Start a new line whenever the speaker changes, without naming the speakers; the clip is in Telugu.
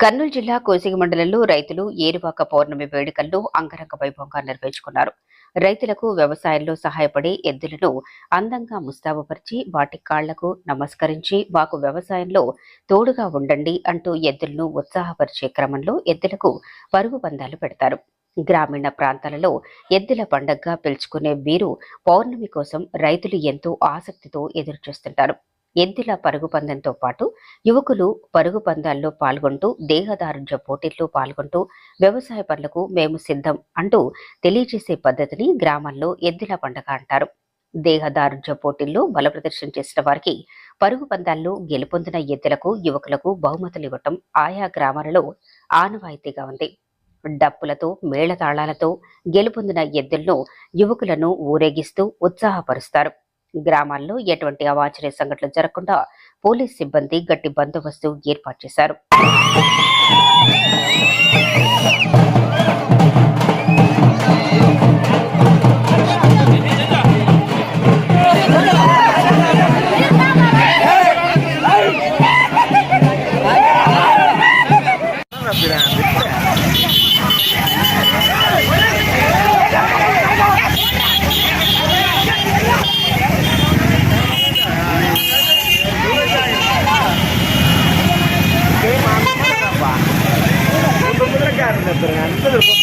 కర్నూలు జిల్లా కోసిగి మండలంలో రైతులు ఏరువాక పౌర్ణమి వేడుకల్లో అంగరంగ వైభవంగా నిర్వహించుకున్నారు. రైతులకు వ్యవసాయంలో సహాయపడే ఎద్దులను అందంగా ముస్తాబుపరిచి వాటి కాళ్ళకు నమస్కరించి మాకు వ్యవసాయంలో తోడుగా ఉండండి అంటూ ఎద్దులను ఉత్సాహపరిచే క్రమంలో ఎద్దులకు పరుగు పందాలు పెడతారు. గ్రామీణ ప్రాంతాలలో ఎద్దుల పండగగా పిలుచుకునే వీరు పౌర్ణమి కోసం రైతులు ఎంతో ఆసక్తితో ఎదురుచూస్తుంటారు. ఎద్దుల పరుగు పందెంతో పాటు యువకులు పరుగు పందాల్లో పాల్గొంటూ దేహదారుఢ్య పోటీల్లో పాల్గొంటూ వ్యవసాయ పనులకు మేము సిద్ధం అంటూ తెలియజేసే పద్ధతిని గ్రామాల్లో ఎద్దుల పండగ అంటారు. దేహదారుఢ్య పోటీల్లో బలప్రదర్శన చేసిన వారికి పరుగు పందాల్లో గెలుపొందిన ఎద్దులకు యువకులకు బహుమతులు ఇవ్వటం ఆయా గ్రామాలలో ఆనవాయితీగా ఉంది. డప్పులతో మేళతాళాలతో గెలుపొందిన ఎద్దులను యువకులను ఊరేగిస్తూ ఉత్సాహపరుస్తారు. గ్రామాల్లో ఎటువంటి అవాంఛనీయ సంఘటనలు జరగకుండా పోలీస్ సిబ్బంది గట్టి బందోబస్తు ఏర్పాటు చేశారు ಮಾಡ್ತೀನಿ